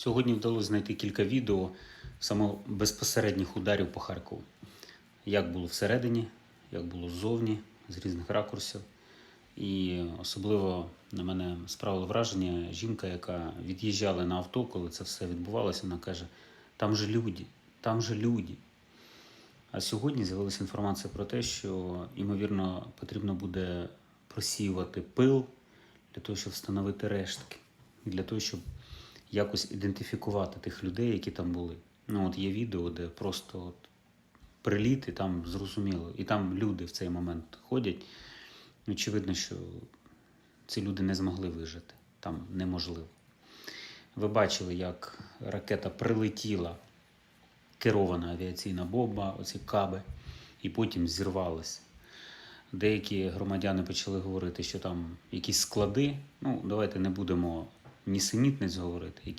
Сьогодні вдалося знайти кілька відео саме безпосередніх ударів по Харкову. Як було всередині, як було ззовні, з різних ракурсів. І особливо на мене справило враження жінка, яка від'їжджала на авто, коли це все відбувалося, вона каже: там же люди, там же люди. А сьогодні з'явилася інформація про те, що, ймовірно, потрібно буде просіювати пил для того, щоб встановити рештки, для того, щоб якось ідентифікувати тих людей, які там були. Ну, от є відео, де просто от приліт, і там зрозуміло, і там люди в цей момент ходять. Очевидно, що ці люди не змогли вижити. Там неможливо. Ви бачили, як ракета прилетіла, керована авіаційна бомба, оці каби, і потім зірвалася. Деякі громадяни почали говорити, що там якісь склади. Ну, давайте не будемо нісенітниць говорити.